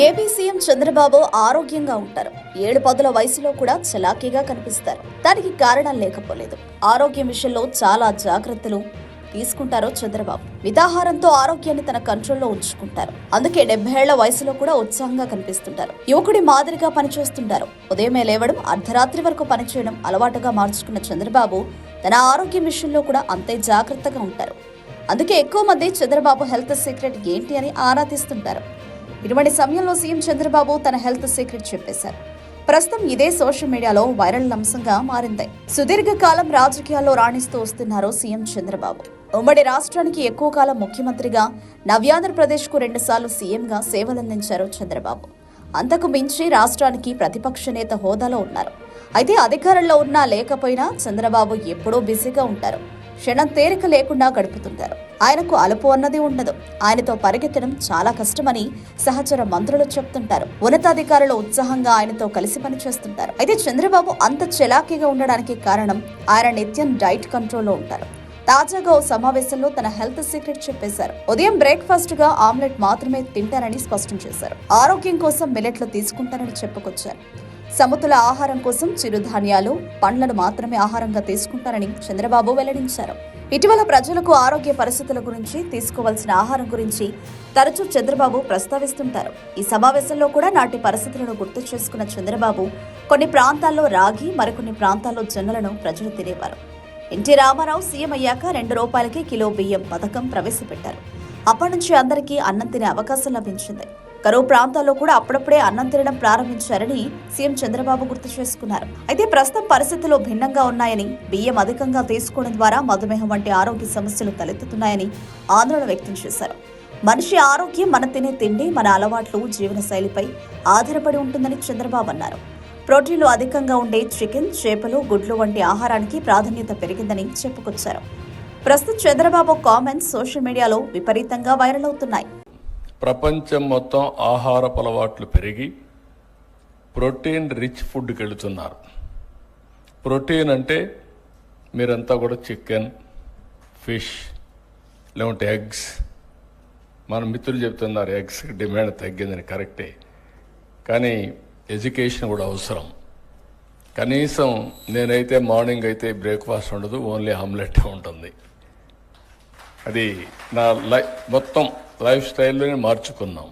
AP CM Chandrababu ఆరోగ్యంగా ఉంటారు. ఏడు పదుల వయసులో కూడా చలాకీగా కనిపిస్తారు. దానికి కారణం లేకపోలేదు. ఆరోగ్యం విషయంలో చాలా జాగ్రత్తలు తీసుకుంటారు చంద్రబాబు. మితాహారంతో ఆరోగ్యాన్ని తన కంట్రోల్లో ఉంచుకుంటారు. అందుకే డెబ్బై ఏళ్ళ వయసులో కూడా ఉత్సాహంగా కనిపిస్తుంటారు. యువకుడి మాదిరిగా పనిచేస్తుంటారు. ఉదయమే లేవడం అర్ధరాత్రి వరకు పనిచేయడం అలవాటుగా మార్చుకున్న చంద్రబాబు తన ఆరోగ్యం విషయంలో కూడా అంతే జాగ్రత్తగా ఉంటారు. అందుకే ఎక్కువ మంది చంద్రబాబు హెల్త్ సీక్రెట్ ఏంటి అని ఆరా తీస్తుంటారు. ఇటువంటి సమయంలో సీఎం చంద్రబాబు తన హెల్త్ సీక్రెట్ చెప్పేశారు. ప్రస్తుతం ఇదే సోషల్ మీడియాలో వైరల్ అంశంగా మారింది. సుదీర్ఘకాలం రాజకీయాల్లో రాణిస్తూ వస్తున్నారు సీఎం చంద్రబాబు. ఉమ్మడి రాష్ట్రానికి ఎక్కువ కాలం ముఖ్యమంత్రిగా నవ్యాంధ్రప్రదేశ్కు రెండుసార్లు సీఎంగా సేవలందించారు చంద్రబాబు. అంతకు మించి రాష్ట్రానికి ప్రతిపక్ష నేత హోదాలో ఉన్నారు. అయితే అధికారంలో ఉన్నా లేకపోయినా చంద్రబాబు ఎప్పుడూ బిజీగా ఉంటారు. క్షణం తేరిక లేకుండా గడుపుతుంటారు. ఆయనకు అలుపు అన్నది ఉండదు. ఆయనతో పరిగెత్తడం చాలా కష్టమని సహచర మంత్రులు చెప్తుంటారు. ఉన్నతాధికారులు ఉత్సాహంగా ఆయనతో కలిసి పనిచేస్తుంటారు. అయితే చంద్రబాబు అంత చెలాకీగా ఉండడానికి కారణం ఆయన నిత్యం డైట్ కంట్రోల్లో ఉంటారు. తాజాగా ఓ సమావేశంలో తన హెల్త్ సీక్రెట్ చెప్పేశారు. ఉదయం బ్రేక్ఫాస్ట్గా ఆమ్లెట్ మాత్రమే తింటారని స్పష్టం చేశారు. ఆరోగ్యం కోసం మిల్లెట్లు తీసుకుంటారని చెప్పుకొచ్చారు. సమతుల ఆహారం కోసం చిరుధాన్యాలు పండ్లను మాత్రమే ఆహారంగా తీసుకుంటారని చంద్రబాబు వెల్లడించారు. ఇటీవల ప్రజలకు ఆరోగ్య పరిస్థితుల గురించి తీసుకోవాల్సిన ఆహారం గురించి తరచూ చంద్రబాబు ప్రస్తావిస్తుంటారు. ఈ సమావేశంలో కూడా నాటి పరిస్థితులను గుర్తు చేసుకున్న చంద్రబాబు కొన్ని ప్రాంతాల్లో రాగి మరికొన్ని ప్రాంతాల్లో జొన్నలను ప్రజలు తినేవారు. ఎన్టీ రామారావు సీఎం అయ్యాక రెండు రూపాయలకి కిలో బియ్యం పథకం ప్రవేశపెట్టారు. అప్పటి నుంచి అందరికీ అన్నం తినే అవకాశం లభించింది. కరువు ప్రాంతాల్లో కూడా అప్పుడప్పుడే అన్నం తినడం ప్రారంభించారని సీఎం చంద్రబాబు గుర్తు చేసుకున్నారు. అయితే ప్రస్తుతం పరిస్థితులు భిన్నంగా ఉన్నాయని బియ్యం అధికంగా తీసుకోవడం ద్వారా మధుమేహం వంటి ఆరోగ్య సమస్యలు తలెత్తుతున్నాయని ఆందోళన వ్యక్తం చేశారు. మనిషి ఆరోగ్యం మన తినే తిండి మన అలవాట్లు జీవనశైలిపై ఆధారపడి ఉంటుందని చంద్రబాబు అన్నారు. ప్రోటీన్లు అధికంగా ఉండే చికెన్ చేపలు గుడ్లు వంటి ఆహారానికి ప్రాధాన్యత పెరిగిందని చెప్పుకొచ్చారు. ప్రస్తుతం చంద్రబాబు కామెంట్స్ సోషల్ మీడియాలో విపరీతంగా వైరల్ అవుతున్నాయి. ప్రపంచం మొత్తం ఆహారపు అలవాట్లు పెరిగి ప్రోటీన్ రిచ్ ఫుడ్కి వెళుతున్నారు. ప్రోటీన్ అంటే మీరంతా కూడా చికెన్ ఫిష్ లేకుంటే ఎగ్స్. మన మిత్రులు చెప్తున్నారు ఎగ్స్ డిమాండ్ తగ్గిందని కరెక్టే. కానీ ఎడ్యుకేషన్ కూడా అవసరం. కనీసం నేనైతే మార్నింగ్ అయితే బ్రేక్ఫాస్ట్ ఉండదు ఓన్లీ ఆమ్లెట్ ఉంటుంది. అది నా లై మొత్తం లైఫ్ స్టైల్లోనే మార్చుకున్నాం